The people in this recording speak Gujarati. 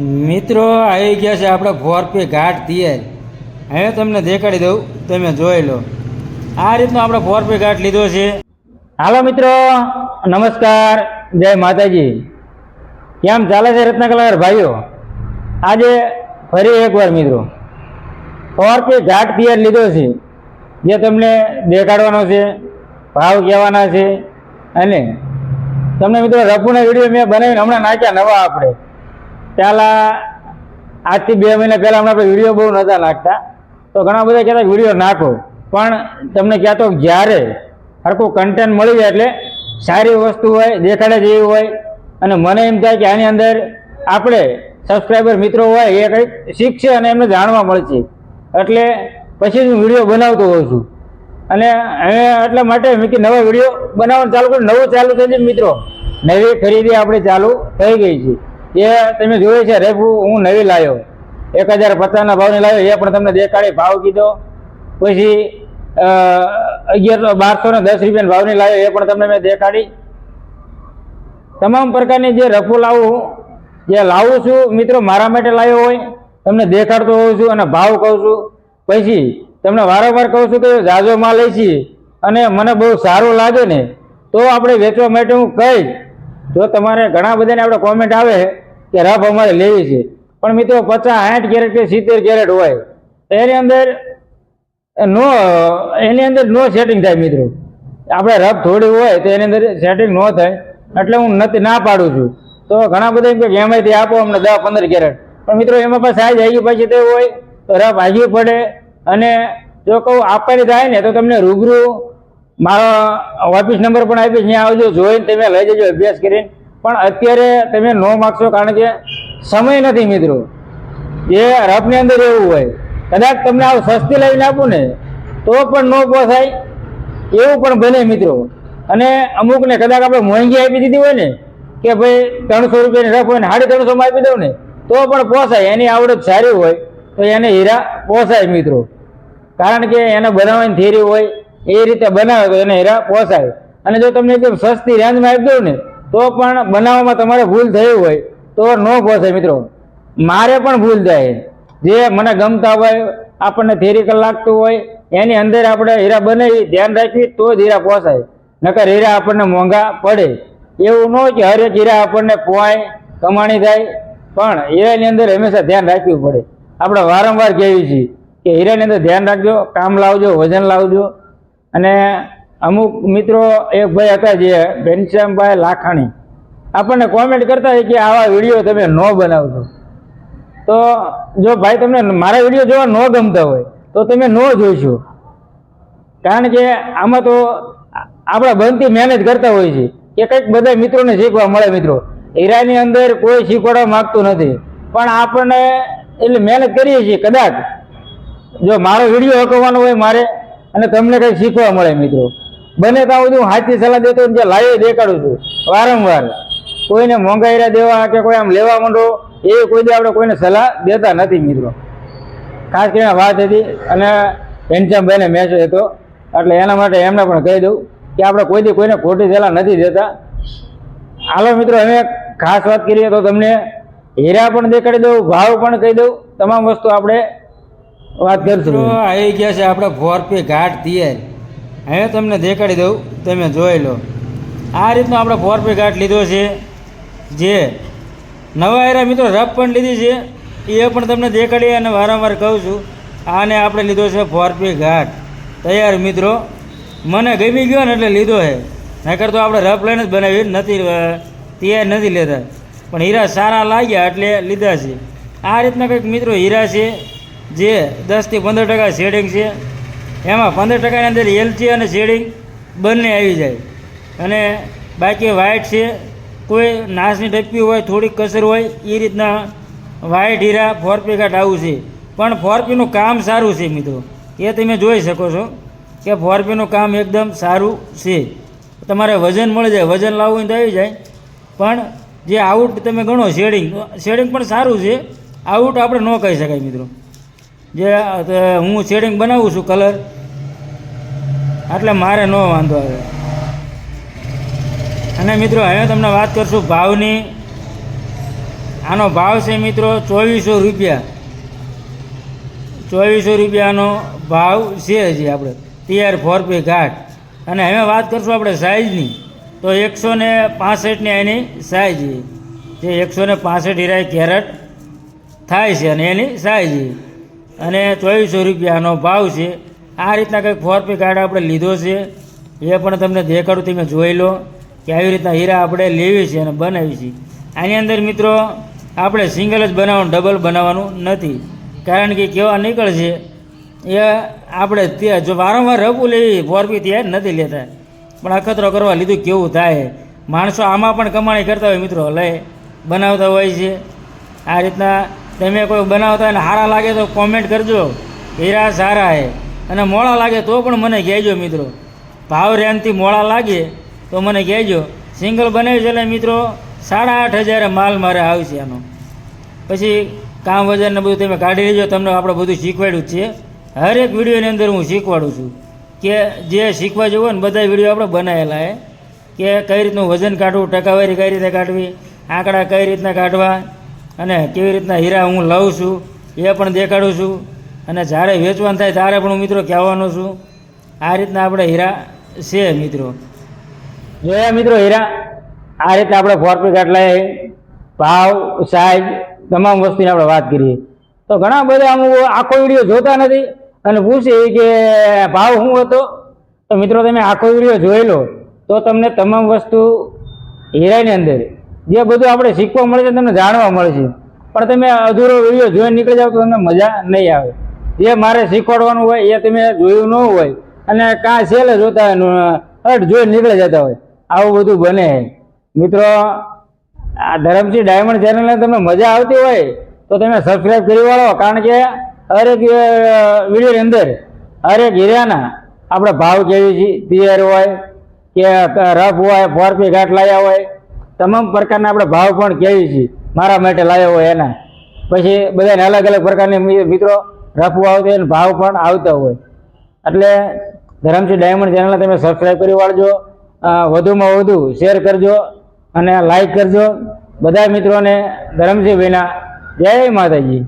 મિત્રો, આવી ગયા છે આપણે ફોરપી ઘાટ તિયર હવે તમને દેખાડી દઉં, તમે જોઈ લો. આ રીતનો આપણે ફોરપી ઘાટ લીધો છે. હાલો મિત્રો, નમસ્કાર, જય માતાજી. કેમ ચાલે છે રત્નકલાકાર ભાઈઓ? આજે ફરી એકવાર મિત્રો ફોરપી ઘાટ તિયર લીધો છે, જે તમને દેખાડવાનો છે, ભાવ કહેવાના છે, અને તમને મિત્રો રફુના વીડિયો મેં બનાવીને હમણાં નાખ્યા નવા આપણે. પહેલાં આજથી બે મહિના પહેલાં હમણાં વીડિયો બહુ નહોતા નાખતા તો ઘણા બધા કહેતા વીડિયો નાખો. પણ તમને કહેતો જ્યારે હરખું કન્ટેન્ટ મળી જાય એટલે સારી વસ્તુ હોય, દેખાડે જેવી હોય. અને મને એમ થાય કે આની અંદર આપણે સબસ્ક્રાઈબર મિત્રો હોય એ કંઈક શીખશે અને એમને જાણવા મળશે. એટલે પછી હું વીડિયો બનાવતો હોઉં છું. અને હવે એટલા માટે મેં કે નવા વીડિયો બનાવવાનું ચાલુ કર્યું. નવું ચાલુ થઈ છે મિત્રો. નવી ખરીદી આપણે ચાલુ થઈ ગઈ છે. એ તમે જોયું છે રેપુ હું નવી લાવ્યો એક હજાર પચાસના ભાવની લાવ્યો એ પણ તમને દેખાડી ભાવ કીધો. પછી અગિયારસો બારસો ને દસ રૂપિયાના ભાવની લાવ્યો એ પણ તમને મેં દેખાડી. તમામ પ્રકારની જે રફુ લાવું જે લાવું છું, મિત્રો મારા માટે લાવ્યો હોય, તમને દેખાડતો હોઉં છું અને ભાવ કહું છું. પછી, તમને વારંવાર કહું છું કે જાજો માલ લઈ છીએ અને મને બહુ સારું લાગે ને, તો આપણે વેચવા માટે હું કહીશ જો તમારે ઘણા બધાને આપણે કોમેન્ટ આવે કે રફ અમારે લેવી છે. પણ મિત્રો પચાસ સાઠ કેરેટ કે સિત્તેર કેરેટ હોય એની અંદર નો, એની અંદર નો સેટિંગ થાય મિત્રો. આપણે રફ થોડી હોય તો એની અંદર સેટિંગ ન થાય, એટલે હું નથી, ના પાડું છું. તો ઘણા બધા એમ કે એમાંથી આપો અમને દસ પંદર કેરેટ પણ મિત્રો એમાં પણ સાઈઝ આવી પછી તે હોય, તો રફ આગી પડે. અને જો કહું આપવાની થાય ને તો તમને રૂબરૂ મારો ઓફિસ નંબર પણ આપીશ ત્યાં આવજો, જોઈને તમે લઈ જજો અભ્યાસ કરીને. પણ અત્યારે તમે નો માગશો, કારણ કે સમય નથી મિત્રો. એ રફની અંદર એવું હોય, કદાચ તમને આવું સસ્તી લઈને આપું ને, તો પણ ન પોસાય એવું પણ ભલે મિત્રો. અને અમુકને કદાચ આપણે મોંઘી આપી દીધી હોય ને, કે ભાઈ ત્રણસો રૂપિયાની રફ હોય ને, સાડી ત્રણસોમાં આપી દઉં ને, તો પણ પોસાય એની આવડત સારી હોય, તો એને હીરા પોસાય મિત્રો. કારણ કે એને બનાવવાની થેરી હોય એ રીતે બનાવે તો એને હીરા પોસાય. અને જો તમને એકદમ સસ્તી રેન્જમાં આપી દઉં ને, તો પણ બનાવવામાં તમારે ભૂલ થઈ હોય, તો ન પોસાય મિત્રો. મારે પણ ભૂલ થાય. જે મને ગમતા હોય, આપણને થિયરિકલ લાગતું હોય, એની અંદર આપણે હીરા બનાવી, ધ્યાન રાખવી તો જ હીરા પોસાય. નકર હીરા આપણને મોંઘા પડે. એવું ન હોય કે હરેક હીરા આપણને પોવાય, કમાણી થાય. પણ હીરાની અંદર હંમેશા ધ્યાન રાખવું પડે. આપણે વારંવાર કહેવી છીએ કે હીરાની અંદર ધ્યાન રાખજો, કામ લાવજો, વજન લાવજો. અને અમુક મિત્રો એક ભાઈ હતા જે ઘનશ્યામભાઈ લાખાણી. આપણને કોમેન્ટ કરતા હોય કે આવા વીડિયો તમે ન બનાવજો તો જો ભાઈ તમને મારા વીડિયો જોવા ન ગમતા હોય, તો તમે ન જોઈશો કારણ કે આમાં તો આપણે બનતી મહેનત કરતા હોય છે. કે કંઈક બધા મિત્રોને શીખવા મળે મિત્રો. હીરાની અંદર કોઈ શીખવાડવા માગતું નથી. પણ આપણને એટલે મહેનત કરીએ છીએ કદાચ. જો મારો વીડિયો હકવાનો હોય મારે અને તમને કંઈક શીખવા મળે મિત્રો. બને ત્યાં સુધી હું હાથથી સલાહ દેતો જે લાઈવ દેખાડું છું. વારંવાર. કોઈને મોંઘાઈ હીરા દેવા કે કોઈ આમ લેવા માંડો, એ કોઈ દે આપણે કોઈને સલાહ દેતા નથી મિત્રો. ખાસ કરીને વાત હતી અને ઘનશ્યામભાઈને મેચ હતો. એટલે એના માટે એમને પણ કહી દઉં કે આપણે કોઈ દી કોઈને ખોટી સલાહ નથી દેતા. હાલો મિત્રો, અમે ખાસ વાત કરીએ તો તમને હીરા પણ દેખાડી દઉં, ભાવ પણ કહી દઉં. તમામ વસ્તુ આપણે વાત કરશું આવી ગયા છે આપણે ફોરપી ઘાટ તિયર હવે તમને દેખાડી દઉં, તમે જોઈ લો. આ રીતનો આપણે ફોરપી ઘાટ લીધો છે. જે નવા હીરા મિત્રો રફ પણ લીધી છે. એ પણ તમને દેખાડી અને વારંવાર કહું છું, આને આપણે લીધો છે ફોરપી ઘાટ. તૈયાર મિત્રો, મને ગમી ગયો ને એટલે લીધો છે નકર તો આપણે રફ લઈને જ બનાવી, નથી તૈયાર નથી લેતા. પણ હીરા સારા લાગ્યા એટલે લીધા છે. આ રીતના કંઈક મિત્રો હીરા છે. જે દસથી પંદર ટકા શેડિંગ છે, એમાં પંદર ટકાની અંદર એલચી અને શેડિંગ બંને આવી જાય. અને બાકી વ્હાઇટ છે, કોઈ નાશની ટપ્પી હોય, થોડીક કસર હોય એ રીતના વ્હાઇટ હીરા ફોરપી ઘાટ આવું છે. પણ ફોરપીનું કામ સારું છે મિત્રો. એ તમે જોઈ શકો છો કે ફોરપીનું કામ એકદમ સારું છે. તમારે વજન મળી જાય, વજન લાવવું તો આવી જાય. પણ જે આઉટ તમે ગણો શેડિંગ શેડિંગ પણ સારું છે. આઉટ આપણે ન કહી શકાય મિત્રો. જે હું શેડિંગ બનાવું છું કલર, એટલે મારે ન વાંધો આવે. અને મિત્રો હવે તમને વાત કરશું ભાવની. આનો ભાવ છે મિત્રો ચોવીસો રૂપિયા. ચોવીસો રૂપિયાનો ભાવ છે હજી આપણે. તૈયાર ફોર પે ઘાટ. અને હવે વાત કરશું આપણે સાઇઝની તો એકસો ને પાસઠની એની સાઇઝ જે એકસો ને પાસઠ હીરા કેરેટ થાય છે અને એની સાઇઝ અને ચોવીસો રૂપિયાનો ભાવ છે. આ રીતના કંઈક ફોર પે કાર્ડ આપણે લીધો છે. એ પણ તમને દેખાડું, તમે જોઈ લો કે આવી રીતના હીરા આપણે લેવી છે અને બનાવી છે. આની અંદર મિત્રો, આપણે સિંગલ જ બનાવવાનું, ડબલ બનાવવાનું નથી. કારણ કે કેવા નીકળશે, એ આપણે તે જો વારંવાર રપુ લેવી ફોર પી ત્યાં નથી લેતા. પણ અખતરો કરવા લીધું કેવું થાય. માણસો આમાં પણ કમાણી કરતા હોય મિત્રો, લઈ બનાવતા હોય છે. આ રીતના તમે કોઈ બનાવતા હોય ને સારા લાગે તો કોમેન્ટ કરજો. હીરા સારા હે. અને મોડા લાગે તો પણ મને કહેજો મિત્રો. ભાવ રેન્જથી મોડા લાગે તો મને કહેજો. સિંગલ બનાવ્યું છે એટલે મિત્રો સાડા આઠ હજારે માલ મારે આવશે આનો. પછી કામ વજનને બધું તમે કાઢી લેજો. તમને આપણે બધું શીખવાડ્યું જ છે. હરેક વિડીયોની અંદર હું શીખવાડું છું કે જે શીખવા જેવું હોય ને બધા વીડિયો આપણે બનાવેલા છે કે કઈ રીતનું વજન કાઢવું, ટકાવારી કઈ રીતે કાઢવી, આંકડા કઈ રીતના કાઢવા અને કેવી રીતના હીરા હું લઉં છું, એ પણ દેખાડું છું. અને જ્યારે વેચવાનું થાય ત્યારે પણ હું મિત્રો કહેવાનો છું, આ રીતના આપણે હીરા છે મિત્રો. જોયા મિત્રો હીરા, આ રીતે આપણે ફોરપી કાટલા ભાવ સાઈઝ તમામ વસ્તુની આપણે વાત કરીએ. તો ઘણા બધા અમુક આખો વીડિયો જોતા નથી અને પૂછે કે ભાવ શું હતો? તો મિત્રો તમે આખો વીડિયો જોઈ લો, તો તમને તમામ વસ્તુ હીરાની અંદર જે બધું આપણે શીખવા મળે છે તમને જાણવા મળે છે. પણ તમે અધૂરો વીડિયો જોઈને નીકળી જાવ તો તમને મજા નહીં આવે. જે મારે શીખવાડવાનું હોય એ તમે જોયું ન હોય અને કાં છેલ્લે જોતા હોય અટ જોઈને નીકળી જતા હોય. આવું બધું બને મિત્રો, આ ધરમસિંહ ડાયમંડ ચેનલને તમને મજા આવતી હોય તો તમે સબસ્ક્રાઈબ કરી વાળો, કારણ કે હરેક વિડીયોની અંદર હરેક હીરાના આપણે ભાવ કેવી તિયર હોય કે રફ હોય, ફોરપી ઘાટ લાયા હોય તમામ પ્રકારના આપણે ભાવ પણ કહીએ છીએ. મારા માટે લાવ્યા હોય એના. પછી બધાને અલગ અલગ પ્રકારની મિત્રો રફવું આવતા હોય ભાવ પણ આવતા હોય. એટલે ધરમસિંહ ડાયમંડ ચેનલને તમે સબસ્ક્રાઈબ કરી વાળજો. વધુમાં વધુ શેર કરજો અને લાઈક કરજો. બધા મિત્રોને ધરમસિંહભાઈના જય માતાજી.